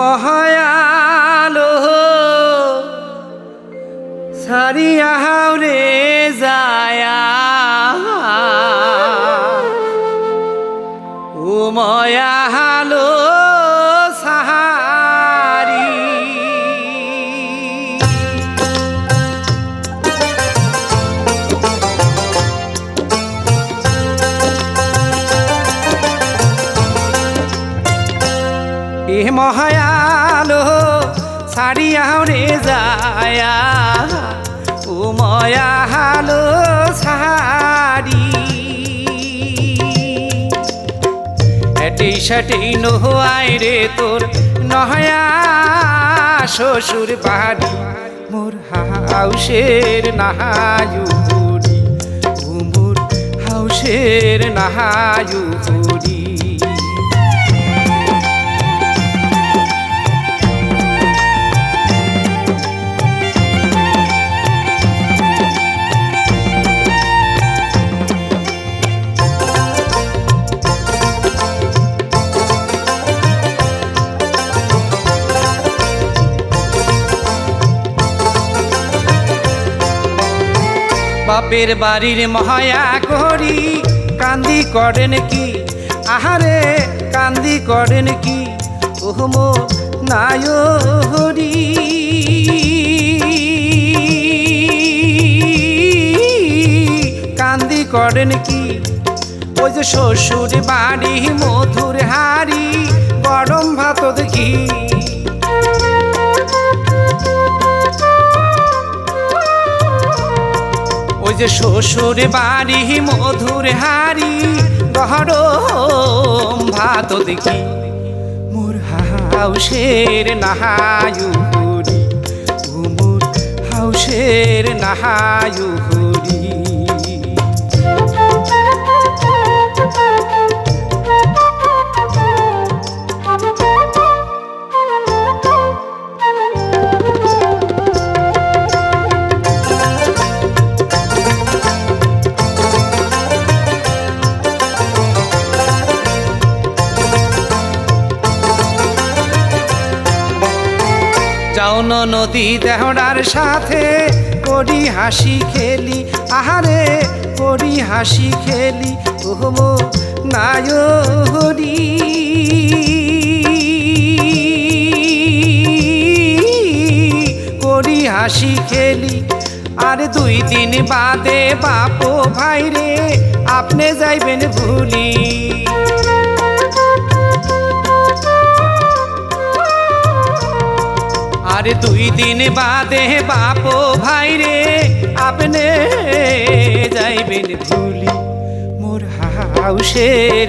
মহায়ালো সারিয়া রে যায়া। উময়া হালো এ মহায়ালো, ছাড়িয়া রে যায়া। ও ময়া হালো সারি এটেই সেটেই নোহাই রে তোর নহয়া, শ্বশুর বাড়ি। মোর হাউসের নাহায়ু হরি ও মোর হাউসের নাহায়ু বাপের বাড়ির মহায়া করি। কান্দি করেন কি? আহারে, কান্দি করেন কি? ওহম নায়রি কান্দি করেন কি? ওই যে শ্বশুর বাড়ি, মধুর হাড়ি, গরম ভাত দেখি যে শ্বশুর বাড়ি মধুর হারি গহরম ভাত দেখি। মোর হাউসের নাহায়ু হরি মোর হাউসের নাহায়ু হরি যাও নদী দেহড়ার সাথে, করি হাসি খেলি। আহারে, করি হাসি খেলি। ওহম নায়রি করি হাসি খেলি। আর দুই দিন বাদে বাপো ভাই রে আপনি যাইবেন ভুলি। আর দুই দিন বাদে বাপ ভাই রে, আপনি যাইবেন ভুলি মোর হাউসের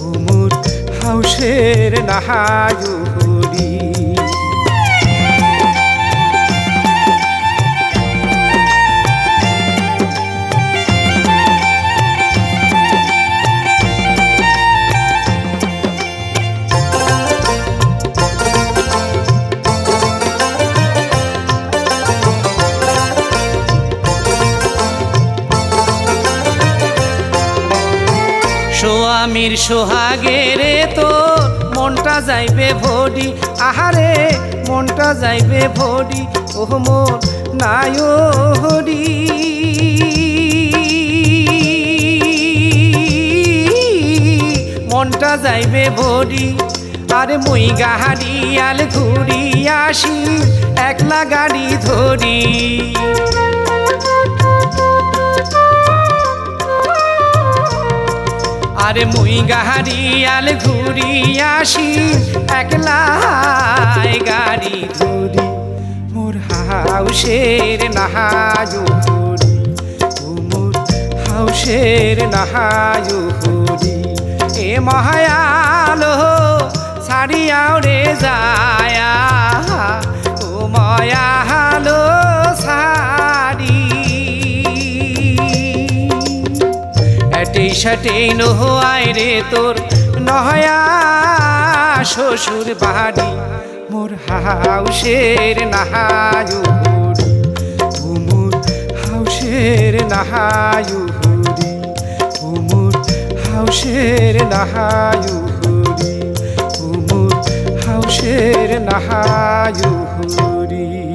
ও মোর হাউসের নাহায়ু হরি সোহাগে রে তো মনটা যাইবে ভরি আহারে, মনটা যাইবে ভরি ওহ মোর নায়রি মনটা যাইবে ভরি আরে মুই গাহারি আল ঘুরি আসি একলা গাড়ি ধরি। আরে মুই গাহারি আল ঘুরি আসি একলাই গাড়ি ধরি। মোর হাউসের নাহায়ু হরি মোর হাউসের নাহায়ু হরি এ মহায়ালো ছাড়িয়াও রে যায়া, ও ময়ালো সারি এটেই সেটেই নোহাই রে তোর। নহয়া শ্বশুর বাড়ি, মোর হাউসের নাহায়ু হরি হাউসের নাহায়ু হরি ও মোর হাউসের নাহায়ু হরি ও মোর হাউসের নাহায়ু হরি